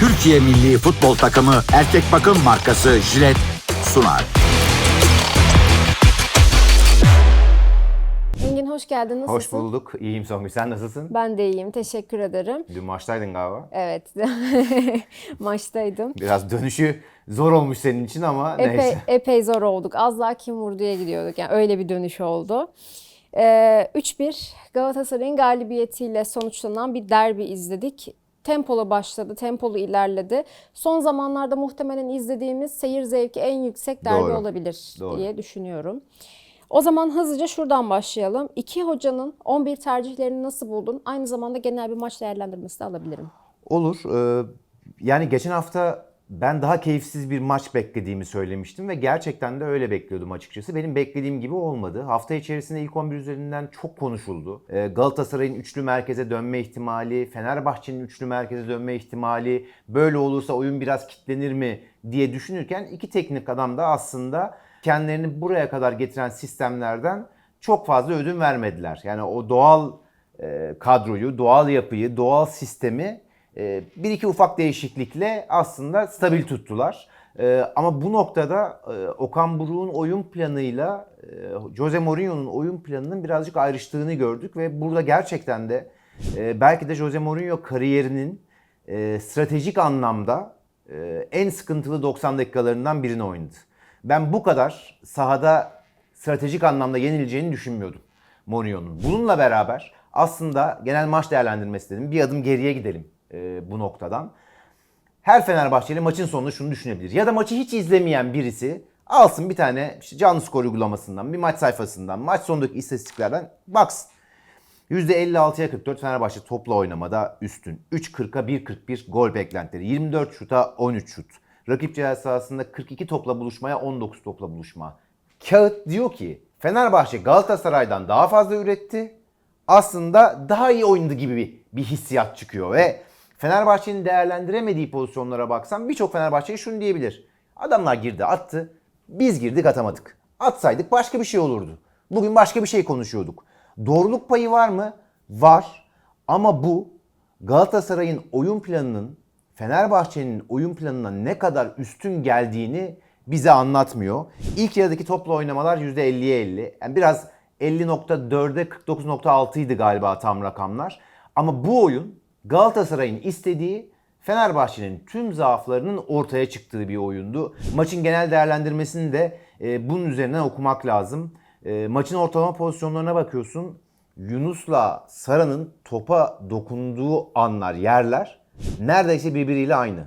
Türkiye Milli Futbol Takımı erkek bakım markası Jilet sunar. Engin hoş geldin. Nasılsın? Hoş bulduk. İyiyim Songül. Sen nasılsın? Ben de iyiyim. Teşekkür ederim. Dün maçtaydın galiba. Evet. Maçtaydım. Biraz dönüşü zor olmuş senin için ama Epey, neyse. epey zor olduk. Az daha kim vurduya gidiyorduk. Yani öyle bir dönüş oldu. Ee, 3-1 Galatasaray'ın galibiyetiyle sonuçlanan bir derbi izledik. Tempolu başladı, tempolu ilerledi. Son zamanlarda muhtemelen izlediğimiz seyir zevki en yüksek derbi Doğru. olabilir Doğru. diye düşünüyorum. O zaman hızlıca şuradan başlayalım. İki hocanın 11 tercihlerini nasıl buldun? Aynı zamanda genel bir maç değerlendirmesi de alabilirim. Olur. Ee, yani geçen hafta ben daha keyifsiz bir maç beklediğimi söylemiştim ve gerçekten de öyle bekliyordum açıkçası. Benim beklediğim gibi olmadı. Hafta içerisinde ilk 11 üzerinden çok konuşuldu. Ee, Galatasaray'ın üçlü merkeze dönme ihtimali, Fenerbahçe'nin üçlü merkeze dönme ihtimali, böyle olursa oyun biraz kitlenir mi diye düşünürken iki teknik adam da aslında kendilerini buraya kadar getiren sistemlerden çok fazla ödün vermediler. Yani o doğal e, kadroyu, doğal yapıyı, doğal sistemi e, bir iki ufak değişiklikle aslında stabil tuttular. E, ama bu noktada e, Okan Buruk'un oyun planıyla e, Jose Mourinho'nun oyun planının birazcık ayrıştığını gördük ve burada gerçekten de e, belki de Jose Mourinho kariyerinin stratejik anlamda en sıkıntılı 90 dakikalarından birini oynadı. Ben bu kadar sahada stratejik anlamda yenileceğini düşünmüyordum Mourinho'nun. Bununla beraber aslında genel maç değerlendirmesi dedim. Bir adım geriye gidelim e, bu noktadan. Her Fenerbahçeli maçın sonunda şunu düşünebilir. Ya da maçı hiç izlemeyen birisi alsın bir tane işte canlı skor uygulamasından, bir maç sayfasından, maç sonundaki istatistiklerden baksın. %56'ya 44 Fenerbahçe topla oynamada üstün. 3.40'a 1.41 gol beklentileri. 24 şuta 13 şut. Rakip ceza sahasında 42 topla buluşmaya 19 topla buluşma. Kağıt diyor ki Fenerbahçe Galatasaray'dan daha fazla üretti. Aslında daha iyi oynadı gibi bir, bir hissiyat çıkıyor ve Fenerbahçe'nin değerlendiremediği pozisyonlara baksan birçok Fenerbahçeli şunu diyebilir. Adamlar girdi attı. Biz girdik atamadık. Atsaydık başka bir şey olurdu. Bugün başka bir şey konuşuyorduk. Doğruluk payı var mı? Var. Ama bu Galatasaray'ın oyun planının Fenerbahçe'nin oyun planına ne kadar üstün geldiğini bize anlatmıyor. İlk yarıdaki topla oynamalar %50'ye 50. Yani biraz 50.4'e 49.6 idi galiba tam rakamlar. Ama bu oyun Galatasaray'ın istediği Fenerbahçe'nin tüm zaaflarının ortaya çıktığı bir oyundu. Maçın genel değerlendirmesini de e, bunun üzerinden okumak lazım. E, maçın ortalama pozisyonlarına bakıyorsun. Yunus'la Sara'nın topa dokunduğu anlar, yerler neredeyse birbiriyle aynı.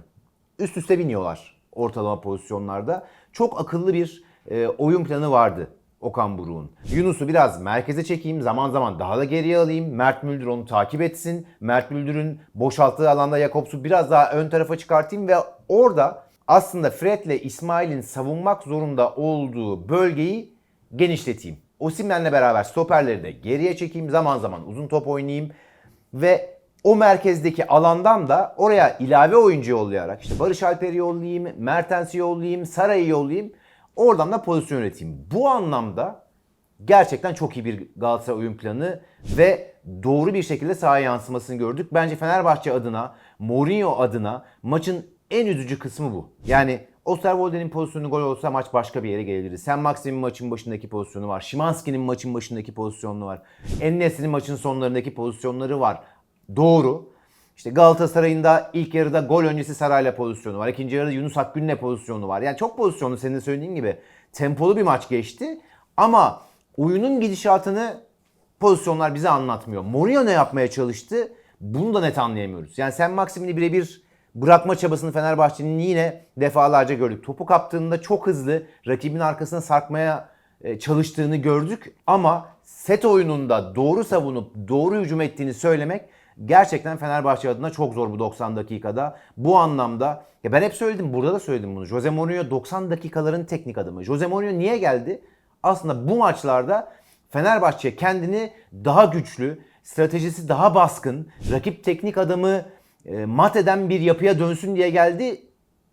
Üst üste biniyorlar ortalama pozisyonlarda. Çok akıllı bir e, oyun planı vardı Okan Buruk'un. Yunus'u biraz merkeze çekeyim, zaman zaman daha da geriye alayım. Mert Müldür onu takip etsin. Mert Müldür'ün boşalttığı alanda Jakobs'u biraz daha ön tarafa çıkartayım ve orada aslında Fred'le İsmail'in savunmak zorunda olduğu bölgeyi genişleteyim. Osimhen'le beraber stoperleri de geriye çekeyim. Zaman zaman uzun top oynayayım. Ve o merkezdeki alandan da oraya ilave oyuncu yollayarak işte Barış Alper'i yollayayım, Mertens'i yollayayım, Saray'ı yollayayım. Oradan da pozisyon üreteyim. Bu anlamda gerçekten çok iyi bir Galatasaray oyun planı ve doğru bir şekilde sahaya yansımasını gördük. Bence Fenerbahçe adına, Mourinho adına maçın en üzücü kısmı bu. Yani Osterwolde'nin pozisyonu gol olsa maç başka bir yere gelebilirdi. Sen Maxim'in maçın başındaki pozisyonu var. Şimanski'nin maçın başındaki pozisyonu var. Ennes'in maçın sonlarındaki pozisyonları var. Doğru. İşte Galatasaray'ın da ilk yarıda gol öncesi Saray'la pozisyonu var. İkinci yarıda Yunus Akgün'le pozisyonu var. Yani çok pozisyonlu senin de söylediğin gibi. Tempolu bir maç geçti. Ama oyunun gidişatını pozisyonlar bize anlatmıyor. Mourinho ne yapmaya çalıştı? Bunu da net anlayamıyoruz. Yani sen Maxim'ini birebir bırakma çabasını Fenerbahçe'nin yine defalarca gördük. Topu kaptığında çok hızlı rakibin arkasına sarkmaya e, çalıştığını gördük. Ama set oyununda doğru savunup doğru hücum ettiğini söylemek gerçekten Fenerbahçe adına çok zor bu 90 dakikada. Bu anlamda ya ben hep söyledim burada da söyledim bunu. Jose Mourinho 90 dakikaların teknik adamı. Jose Mourinho niye geldi? Aslında bu maçlarda Fenerbahçe kendini daha güçlü, stratejisi daha baskın, rakip teknik adamı e, mat eden bir yapıya dönsün diye geldi.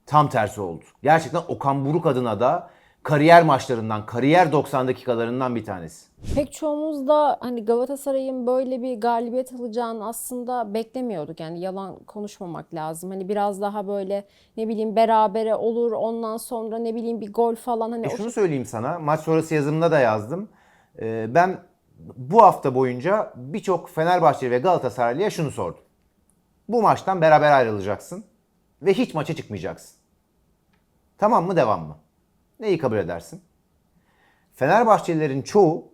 Tam tersi oldu. Gerçekten Okan Buruk adına da kariyer maçlarından, kariyer 90 dakikalarından bir tanesi. Pek çoğumuz da hani Galatasaray'ın böyle bir galibiyet alacağını aslında beklemiyorduk. Yani yalan konuşmamak lazım. Hani biraz daha böyle ne bileyim berabere olur ondan sonra ne bileyim bir gol falan hani E o- şunu söyleyeyim sana, maç sonrası yazımda da yazdım. Ee, ben bu hafta boyunca birçok Fenerbahçeli ve Galatasaraylı'ya şunu sordum. Bu maçtan beraber ayrılacaksın ve hiç maça çıkmayacaksın. Tamam mı, devam mı? Neyi kabul edersin? Fenerbahçelilerin çoğu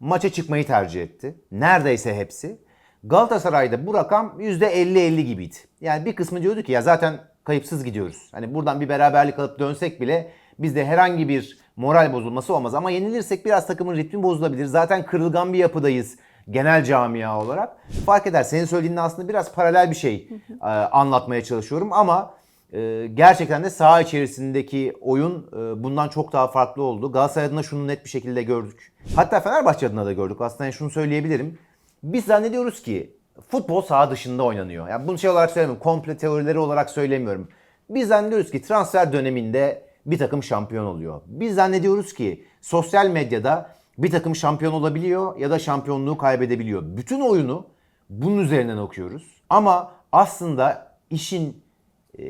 maça çıkmayı tercih etti. Neredeyse hepsi. Galatasaray'da bu rakam %50-50 gibiydi. Yani bir kısmı diyordu ki ya zaten kayıpsız gidiyoruz. Hani buradan bir beraberlik alıp dönsek bile bizde herhangi bir moral bozulması olmaz. Ama yenilirsek biraz takımın ritmi bozulabilir. Zaten kırılgan bir yapıdayız genel camia olarak. Fark eder senin söylediğinle aslında biraz paralel bir şey e, anlatmaya çalışıyorum ama e, gerçekten de saha içerisindeki oyun e, bundan çok daha farklı oldu. Galatasaray adına şunu net bir şekilde gördük. Hatta Fenerbahçe adına da gördük. Aslında şunu söyleyebilirim. Biz zannediyoruz ki futbol saha dışında oynanıyor. Yani bunu şey olarak söylemiyorum. Komple teorileri olarak söylemiyorum. Biz zannediyoruz ki transfer döneminde bir takım şampiyon oluyor. Biz zannediyoruz ki sosyal medyada bir takım şampiyon olabiliyor ya da şampiyonluğu kaybedebiliyor. Bütün oyunu bunun üzerinden okuyoruz. Ama aslında işin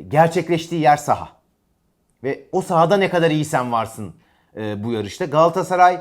gerçekleştiği yer saha. Ve o sahada ne kadar iyi sen varsın e, bu yarışta. Galatasaray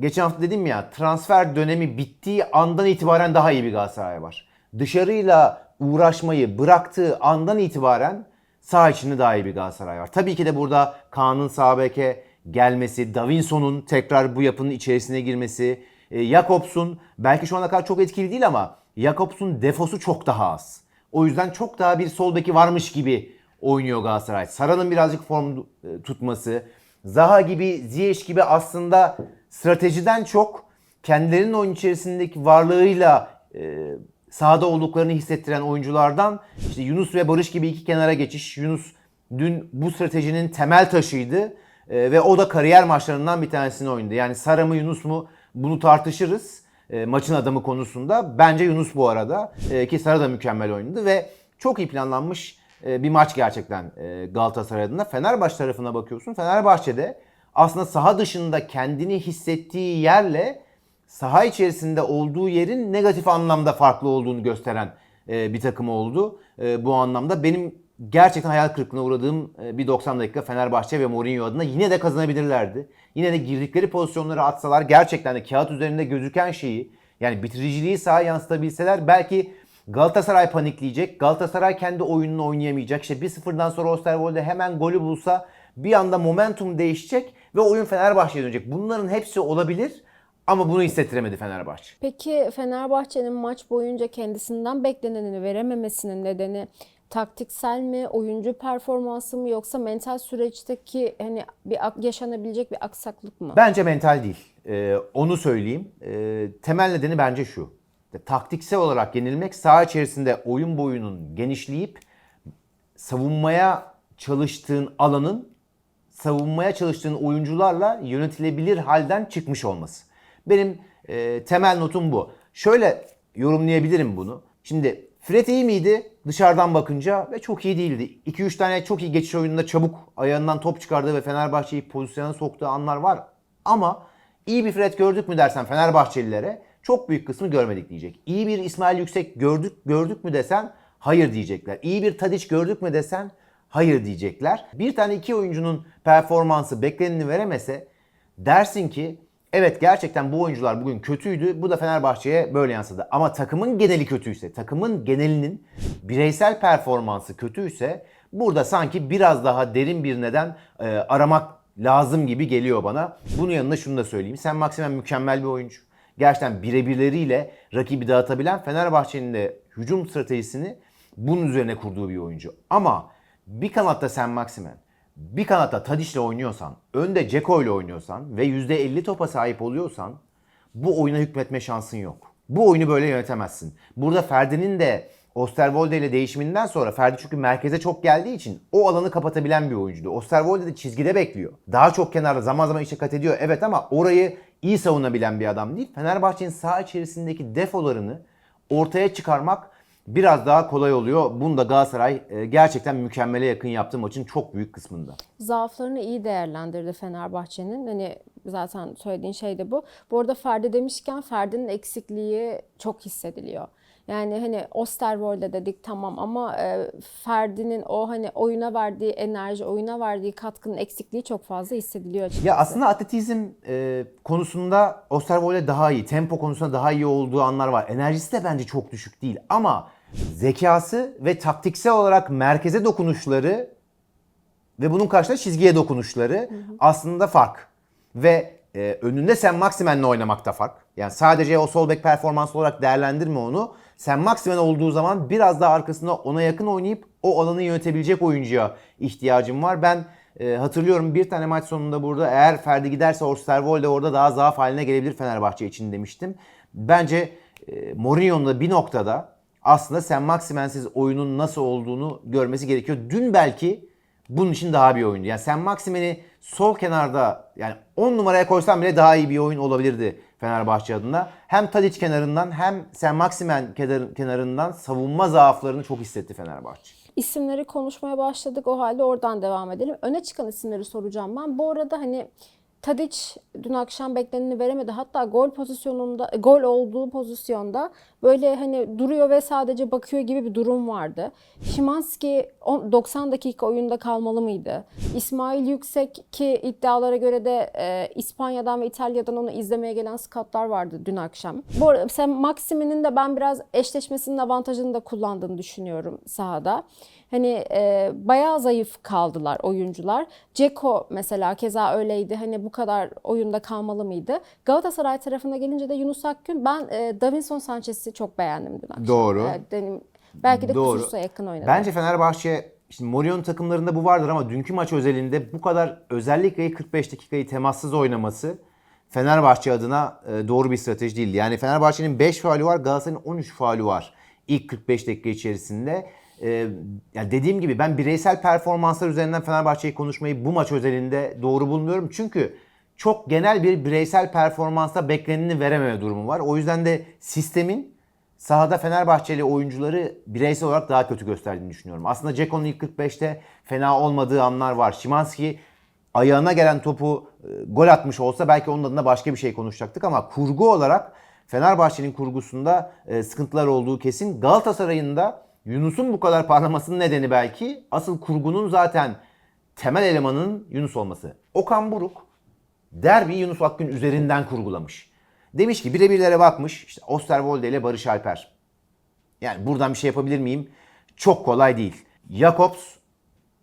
geçen hafta dedim ya transfer dönemi bittiği andan itibaren daha iyi bir Galatasaray var. Dışarıyla uğraşmayı bıraktığı andan itibaren saha içinde daha iyi bir Galatasaray var. Tabii ki de burada Kaan'ın sağ beke gelmesi, Davinson'un tekrar bu yapının içerisine girmesi, e, Jakobs'un belki şu ana kadar çok etkili değil ama Jakobs'un defosu çok daha az. O yüzden çok daha bir sol beki varmış gibi oynuyor Galatasaray. Sara'nın birazcık form e, tutması, Zaha gibi, Ziyech gibi aslında stratejiden çok kendilerinin oyun içerisindeki varlığıyla e, sahada olduklarını hissettiren oyunculardan işte Yunus ve Barış gibi iki kenara geçiş. Yunus dün bu stratejinin temel taşıydı E, ve o da kariyer maçlarından bir tanesini oynadı. Yani Sara mı Yunus mu bunu tartışırız e, maçın adamı konusunda. Bence Yunus bu arada e, ki Sara da mükemmel oynadı ve çok iyi planlanmış e, bir maç gerçekten e, Galatasaray adına. Fenerbahçe tarafına bakıyorsun. Fenerbahçe'de aslında saha dışında kendini hissettiği yerle saha içerisinde olduğu yerin negatif anlamda farklı olduğunu gösteren e, bir takım oldu. E, bu anlamda benim gerçekten hayal kırıklığına uğradığım e, bir 90 dakika Fenerbahçe ve Mourinho adına yine de kazanabilirlerdi. Yine de girdikleri pozisyonları atsalar gerçekten de kağıt üzerinde gözüken şeyi yani bitiriciliği sahaya yansıtabilseler belki Galatasaray panikleyecek. Galatasaray kendi oyununu oynayamayacak. İşte 1-0'dan sonra Osterwolde hemen golü bulsa bir anda momentum değişecek ve oyun Fenerbahçe'ye dönecek. Bunların hepsi olabilir ama bunu hissettiremedi Fenerbahçe. Peki Fenerbahçe'nin maç boyunca kendisinden beklenenini verememesinin nedeni taktiksel mi, oyuncu performansı mı yoksa mental süreçteki hani bir yaşanabilecek bir aksaklık mı? Bence mental değil. Ee, onu söyleyeyim. Ee, temel nedeni bence şu. Taktiksel olarak yenilmek saha içerisinde oyun boyunun genişleyip savunmaya çalıştığın alanın savunmaya çalıştığın oyuncularla yönetilebilir halden çıkmış olması. Benim e, temel notum bu. Şöyle yorumlayabilirim bunu. Şimdi Fred iyi miydi dışarıdan bakınca ve çok iyi değildi. 2-3 tane çok iyi geçiş oyununda çabuk ayağından top çıkardığı ve Fenerbahçe'yi pozisyona soktuğu anlar var. Ama iyi bir Fred gördük mü dersen Fenerbahçelilere çok büyük kısmı görmedik diyecek. İyi bir İsmail Yüksek gördük gördük mü desen hayır diyecekler. İyi bir Tadiç gördük mü desen hayır diyecekler. Bir tane iki oyuncunun performansı bekleneni veremese dersin ki evet gerçekten bu oyuncular bugün kötüydü. Bu da Fenerbahçe'ye böyle yansıdı. Ama takımın geneli kötüyse, takımın genelinin bireysel performansı kötüyse burada sanki biraz daha derin bir neden e, aramak lazım gibi geliyor bana. Bunun yanında şunu da söyleyeyim. Sen Maximen mükemmel bir oyuncu. Gerçekten birebirleriyle rakibi dağıtabilen Fenerbahçe'nin de hücum stratejisini bunun üzerine kurduğu bir oyuncu. Ama bir kanatta Sen Maximen, bir kanatta Tadic'le oynuyorsan, önde Ceko ile oynuyorsan ve %50 topa sahip oluyorsan bu oyuna hükmetme şansın yok. Bu oyunu böyle yönetemezsin. Burada Ferdi'nin de Osterwolde ile değişiminden sonra Ferdi çünkü merkeze çok geldiği için o alanı kapatabilen bir oyuncuydu. Osterwolde de çizgide bekliyor. Daha çok kenarda zaman zaman işe kat ediyor. Evet ama orayı iyi savunabilen bir adam değil. Fenerbahçe'nin saha içerisindeki defolarını ortaya çıkarmak biraz daha kolay oluyor. Bunu da Galatasaray e, gerçekten mükemmele yakın yaptığı maçın çok büyük kısmında. zaaflarını iyi değerlendirdi Fenerbahçe'nin. Hani zaten söylediğin şey de bu. Bu arada Ferdi demişken Ferdi'nin eksikliği çok hissediliyor. Yani hani Osterwolde dedik tamam ama e, Ferdi'nin o hani oyuna verdiği enerji, oyuna verdiği katkının eksikliği çok fazla hissediliyor açıkçası. Ya aslında atletizm e, konusunda Osterwolde daha iyi, tempo konusunda daha iyi olduğu anlar var. Enerjisi de bence çok düşük değil ama zekası ve taktiksel olarak merkeze dokunuşları ve bunun karşısında çizgiye dokunuşları aslında fark. Ve e, önünde Sen Maximen'le oynamakta fark. Yani sadece o sol bek performansı olarak değerlendirme onu. Sen Maximen olduğu zaman biraz daha arkasında ona yakın oynayıp o alanı yönetebilecek oyuncuya ihtiyacım var. Ben e, hatırlıyorum bir tane maç sonunda burada eğer Ferdi giderse Osterwolde orada daha zaaf haline gelebilir Fenerbahçe için demiştim. Bence e, Mourinho'nun da bir noktada aslında Sen Maximen'siz oyunun nasıl olduğunu görmesi gerekiyor. Dün belki bunun için daha bir oyundu. Yani sen Maximen'i sol kenarda yani 10 numaraya koysan bile daha iyi bir oyun olabilirdi Fenerbahçe adına. Hem Tadic kenarından hem sen Maximen kenar- kenarından savunma zaaflarını çok hissetti Fenerbahçe. İsimleri konuşmaya başladık. O halde oradan devam edelim. Öne çıkan isimleri soracağım ben. Bu arada hani Tadic dün akşam bekleneni veremedi. Hatta gol pozisyonunda, gol olduğu pozisyonda böyle hani duruyor ve sadece bakıyor gibi bir durum vardı. Şimanski on- 90 dakika oyunda kalmalı mıydı? İsmail Yüksek ki iddialara göre de e, İspanya'dan ve İtalya'dan onu izlemeye gelen scoutlar vardı dün akşam. Bu arada Maximin'in de ben biraz eşleşmesinin avantajını da kullandığını düşünüyorum sahada. Hani e, bayağı zayıf kaldılar oyuncular. Ceko mesela keza öyleydi. Hani bu kadar oyunda kalmalı mıydı? Galatasaray tarafına gelince de Yunus Akgün ben e, Davinson Sanchez'i çok beğendim dün akşam. Doğru. E, benim, belki de Doğru. kusursuza yakın oynadı. Bence Fenerbahçe Şimdi Mourinho'nun takımlarında bu vardır ama dünkü maç özelinde bu kadar özellikle 45 dakikayı temassız oynaması Fenerbahçe adına e, doğru bir strateji değildi. Yani Fenerbahçe'nin 5 faulü var, Galatasaray'ın 13 faulü var ilk 45 dakika içerisinde. E, yani dediğim gibi ben bireysel performanslar üzerinden Fenerbahçe'yi konuşmayı bu maç özelinde doğru bulmuyorum. Çünkü çok genel bir bireysel performansa bekleneni verememe durumu var. O yüzden de sistemin sahada Fenerbahçeli oyuncuları bireysel olarak daha kötü gösterdiğini düşünüyorum. Aslında Ceko'nun ilk 45'te fena olmadığı anlar var. Şimanski ayağına gelen topu e, gol atmış olsa belki onun adına başka bir şey konuşacaktık ama kurgu olarak Fenerbahçe'nin kurgusunda e, sıkıntılar olduğu kesin. Galatasaray'ın da Yunus'un bu kadar parlamasının nedeni belki asıl kurgunun zaten temel elemanının Yunus olması. Okan Buruk derbi Yunus Akgün üzerinden kurgulamış. Demiş ki birebirlere bakmış. İşte Osterwolde ile Barış Alper. Yani buradan bir şey yapabilir miyim? Çok kolay değil. Jakobs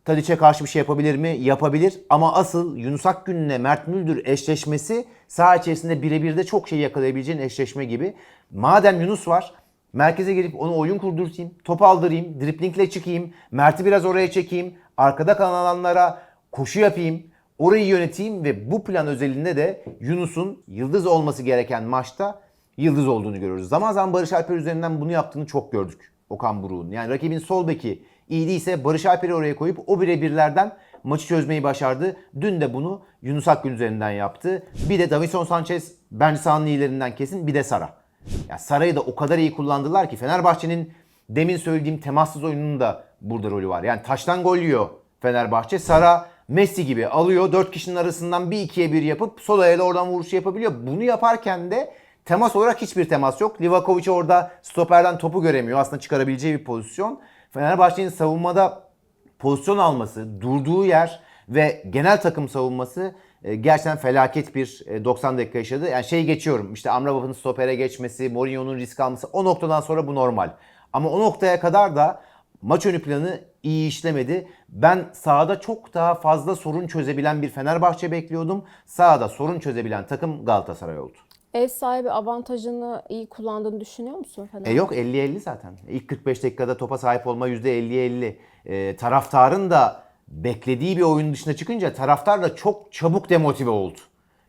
Tadiç'e karşı bir şey yapabilir mi? Yapabilir. Ama asıl Yunus Akgün'le Mert Müldür eşleşmesi saha içerisinde birebir de çok şey yakalayabileceğin eşleşme gibi. Madem Yunus var merkeze gelip onu oyun kurdurtayım, top aldırayım, driplingle çıkayım, Mert'i biraz oraya çekeyim, arkada kalan alanlara koşu yapayım, orayı yöneteyim ve bu plan özelinde de Yunus'un yıldız olması gereken maçta yıldız olduğunu görüyoruz. Zaman zaman Barış Alper üzerinden bunu yaptığını çok gördük Okan Buruk'un. Yani rakibin sol beki iyi değilse Barış Alper'i oraya koyup o birebirlerden maçı çözmeyi başardı. Dün de bunu Yunus Akgün üzerinden yaptı. Bir de Davison Sanchez bence sahanın iyilerinden kesin bir de Sara. Ya Sara'yı da o kadar iyi kullandılar ki Fenerbahçe'nin demin söylediğim temassız oyununun da burada rolü var. Yani taştan gol yiyor Fenerbahçe. Sara Messi gibi alıyor. Dört kişinin arasından bir ikiye bir yapıp sol ayağıyla oradan vuruşu yapabiliyor. Bunu yaparken de temas olarak hiçbir temas yok. Livakovic orada stoperden topu göremiyor. Aslında çıkarabileceği bir pozisyon. Fenerbahçe'nin savunmada pozisyon alması, durduğu yer ve genel takım savunması e, gerçekten felaket bir e, 90 dakika yaşadı. Yani şey geçiyorum işte Amrabat'ın stopere geçmesi, Mourinho'nun risk alması o noktadan sonra bu normal. Ama o noktaya kadar da maç önü planı iyi işlemedi. Ben sahada çok daha fazla sorun çözebilen bir Fenerbahçe bekliyordum. Sahada sorun çözebilen takım Galatasaray oldu. Ev sahibi avantajını iyi kullandığını düşünüyor musun Fener? E yok 50-50 zaten. İlk 45 dakikada topa sahip olma %50-50. E, taraftarın da beklediği bir oyun dışına çıkınca taraftar da çok çabuk demotive oldu.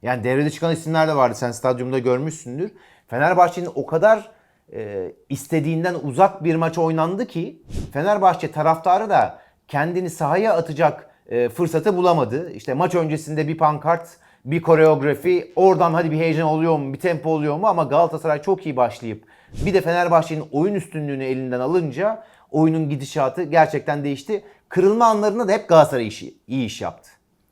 Yani devrede çıkan isimler de vardı. Sen stadyumda görmüşsündür. Fenerbahçe'nin o kadar e, istediğinden uzak bir maç oynandı ki Fenerbahçe taraftarı da kendini sahaya atacak e, fırsatı bulamadı. İşte maç öncesinde bir pankart, bir koreografi, oradan hadi bir heyecan oluyor mu, bir tempo oluyor mu ama Galatasaray çok iyi başlayıp Bir de Fenerbahçe'nin oyun üstünlüğünü elinden alınca oyunun gidişatı gerçekten değişti. Kırılma anlarında da hep Galatasaray işi, iyi iş yaptı.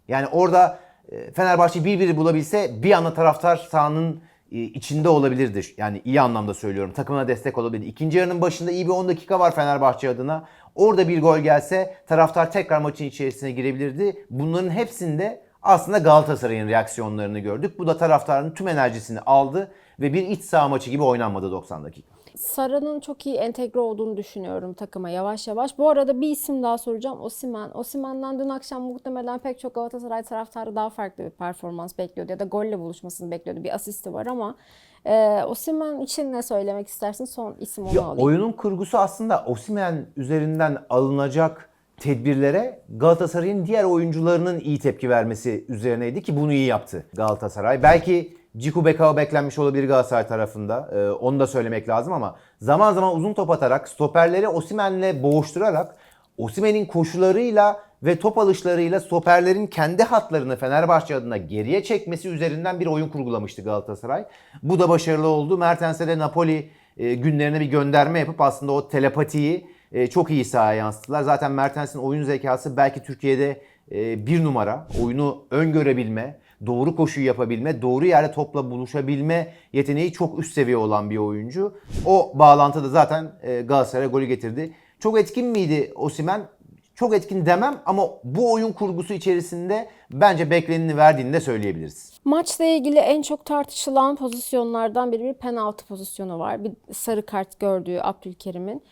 Yani orada e, Fenerbahçe bir biri bulabilse bir anda taraftar sahanın e, içinde olabilirdi. Yani iyi anlamda söylüyorum. Takımına destek olabilirdi. İkinci yarının başında iyi bir 10 dakika var Fenerbahçe adına. Orada bir gol gelse taraftar tekrar maçın içerisine girebilirdi. Bunların hepsinde aslında Galatasaray'ın reaksiyonlarını gördük. Bu da taraftarın tüm enerjisini aldı ve bir iç saha maçı gibi oynanmadı 90 dakika. Sara'nın çok iyi entegre olduğunu düşünüyorum takıma yavaş yavaş. Bu arada bir isim daha soracağım. Osimhen. Osimhen'den dün akşam muhtemelen pek çok Galatasaray taraftarı daha farklı bir performans bekliyordu ya da golle buluşmasını bekliyordu. Bir asisti var ama e, Osimhen için ne söylemek istersin? Son isim onu Ya, alayım. oyunun kurgusu aslında Osimhen üzerinden alınacak tedbirlere Galatasaray'ın diğer oyuncularının iyi tepki vermesi üzerineydi ki bunu iyi yaptı Galatasaray. Belki Ciku Bekao beklenmiş olabilir Galatasaray tarafında. Ee, onu da söylemek lazım ama zaman zaman uzun top atarak stoperleri Osimhen'le boğuşturarak Osimhen'in koşularıyla ve top alışlarıyla stoperlerin kendi hatlarını Fenerbahçe adına geriye çekmesi üzerinden bir oyun kurgulamıştı Galatasaray. Bu da başarılı oldu. Mertens'e de Napoli e, günlerine bir gönderme yapıp aslında o telepatiyi e, çok iyi sahaya yansıttılar. Zaten Mertens'in oyun zekası belki Türkiye'de e, bir numara. Oyunu öngörebilme, doğru koşuyu yapabilme, doğru yerde topla buluşabilme yeteneği çok üst seviye olan bir oyuncu. O bağlantıda zaten e, Galatasaray'a golü getirdi. Çok etkin miydi Osimhen? Çok etkin demem ama bu oyun kurgusu içerisinde bence bekleneni verdiğini de söyleyebiliriz. Maçla ilgili en çok tartışılan pozisyonlardan biri bir penaltı pozisyonu var. Bir sarı kart gördüğü Abdülkerim'in.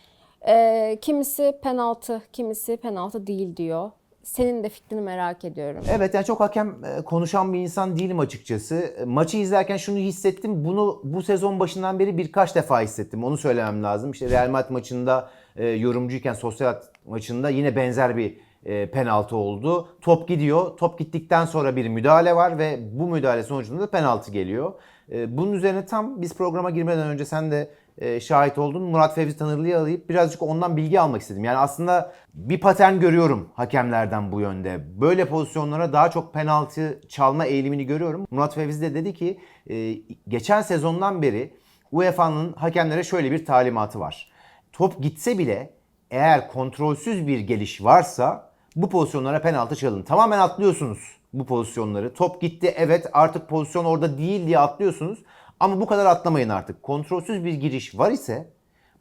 Ee, kimisi penaltı, kimisi penaltı değil diyor. Senin de fikrini merak ediyorum. Evet yani çok hakem e, konuşan bir insan değilim açıkçası. E, Maçı izlerken şunu hissettim. Bunu bu sezon başından beri birkaç defa hissettim. Onu söylemem lazım. İşte Real Madrid maçında e, yorumcuyken sosyal maçında yine benzer bir penaltı oldu. Top gidiyor. Top gittikten sonra bir müdahale var ve bu müdahale sonucunda da penaltı geliyor. Bunun üzerine tam biz programa girmeden önce sen de şahit oldun. Murat Fevzi Tanırlı'yı arayıp birazcık ondan bilgi almak istedim. Yani aslında bir patern görüyorum hakemlerden bu yönde. Böyle pozisyonlara daha çok penaltı çalma eğilimini görüyorum. Murat Fevzi de dedi ki e, geçen sezondan beri UEFA'nın hakemlere şöyle bir talimatı var. Top gitse bile eğer kontrolsüz bir geliş varsa bu pozisyonlara penaltı çalın. Tamamen atlıyorsunuz bu pozisyonları. Top gitti evet artık pozisyon orada değil diye atlıyorsunuz. Ama bu kadar atlamayın artık. Kontrolsüz bir giriş var ise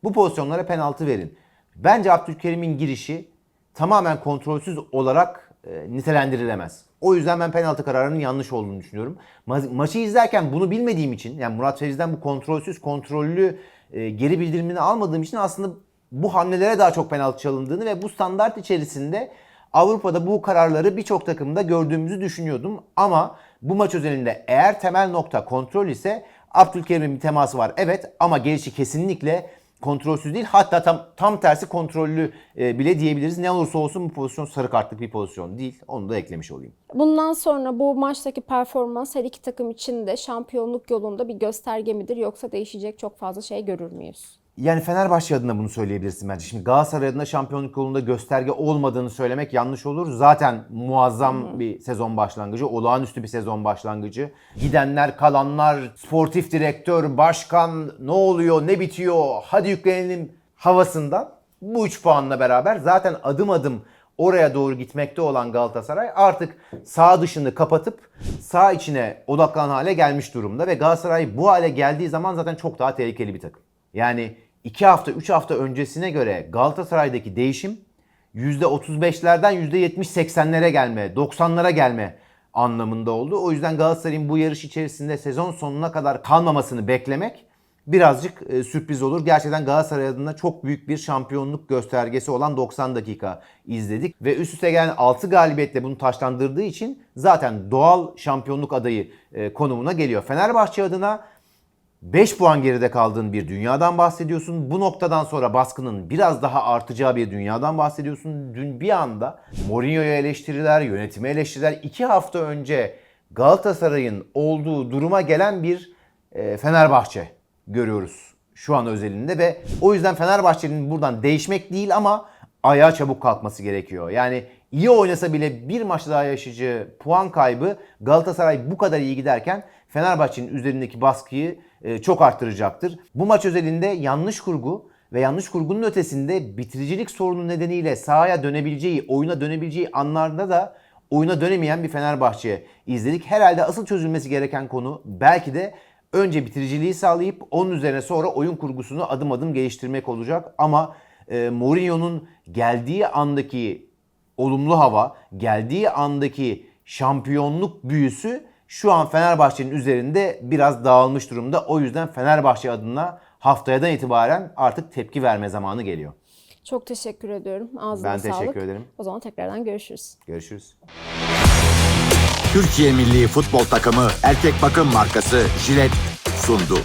bu pozisyonlara penaltı verin. Bence Abdülkerim'in girişi tamamen kontrolsüz olarak e, nitelendirilemez. O yüzden ben penaltı kararının yanlış olduğunu düşünüyorum. Ma- maçı izlerken bunu bilmediğim için yani Murat Fevzi'den bu kontrolsüz kontrollü e, geri bildirimini almadığım için aslında bu hamlelere daha çok penaltı çalındığını ve bu standart içerisinde Avrupa'da bu kararları birçok takımda gördüğümüzü düşünüyordum. Ama bu maç özelinde eğer temel nokta kontrol ise Abdülkerim'in bir teması var evet ama gelişi kesinlikle kontrolsüz değil. Hatta tam tam tersi kontrollü e, bile diyebiliriz. Ne olursa olsun bu pozisyon sarı kartlık bir pozisyon değil. Onu da eklemiş olayım. Bundan sonra bu maçtaki performans her iki takım için de şampiyonluk yolunda bir gösterge midir yoksa değişecek çok fazla şey görür müyüz? Yani Fenerbahçe adına bunu söyleyebilirsin bence. Şimdi Galatasaray adına şampiyonluk yolunda gösterge olmadığını söylemek yanlış olur. Zaten muazzam bir sezon başlangıcı, olağanüstü bir sezon başlangıcı. Gidenler, kalanlar, sportif direktör, başkan, ne oluyor, ne bitiyor, hadi yüklenelim havasından bu 3 puanla beraber zaten adım adım oraya doğru gitmekte olan Galatasaray artık sağ dışını kapatıp sağ içine odaklanan hale gelmiş durumda ve Galatasaray bu hale geldiği zaman zaten çok daha tehlikeli bir takım. Yani 2 hafta 3 hafta öncesine göre Galatasaray'daki değişim %35'lerden %70-80'lere gelme, 90'lara gelme anlamında oldu. O yüzden Galatasaray'ın bu yarış içerisinde sezon sonuna kadar kalmamasını beklemek birazcık e, sürpriz olur. Gerçekten Galatasaray adına çok büyük bir şampiyonluk göstergesi olan 90 dakika izledik. Ve üst üste gelen 6 galibiyetle bunu taşlandırdığı için zaten doğal şampiyonluk adayı e, konumuna geliyor. Fenerbahçe adına 5 puan geride kaldığın bir dünyadan bahsediyorsun. Bu noktadan sonra baskının biraz daha artacağı bir dünyadan bahsediyorsun. Dün bir anda Mourinho'ya eleştiriler, yönetime eleştiriler. 2 hafta önce Galatasaray'ın olduğu duruma gelen bir e, Fenerbahçe görüyoruz şu an özelinde ve o yüzden Fenerbahçe'nin buradan değişmek değil ama ayağa çabuk kalkması gerekiyor. Yani iyi oynasa bile bir maç daha yaşayacağı puan kaybı Galatasaray bu kadar iyi giderken Fenerbahçe'nin üzerindeki baskıyı çok arttıracaktır. Bu maç özelinde yanlış kurgu ve yanlış kurgunun ötesinde bitiricilik sorunu nedeniyle sahaya dönebileceği, oyuna dönebileceği anlarda da oyuna dönemeyen bir Fenerbahçe izledik. Herhalde asıl çözülmesi gereken konu belki de önce bitiriciliği sağlayıp onun üzerine sonra oyun kurgusunu adım adım geliştirmek olacak. Ama e, Mourinho'nun geldiği andaki olumlu hava, geldiği andaki şampiyonluk büyüsü şu an Fenerbahçe'nin üzerinde biraz dağılmış durumda. O yüzden Fenerbahçe adına haftayadan itibaren artık tepki verme zamanı geliyor. Çok teşekkür ediyorum. Ağzına Ben sağlık. teşekkür ederim. O zaman tekrardan görüşürüz. Görüşürüz. Türkiye Milli Futbol Takımı erkek bakım markası Jilet sundu.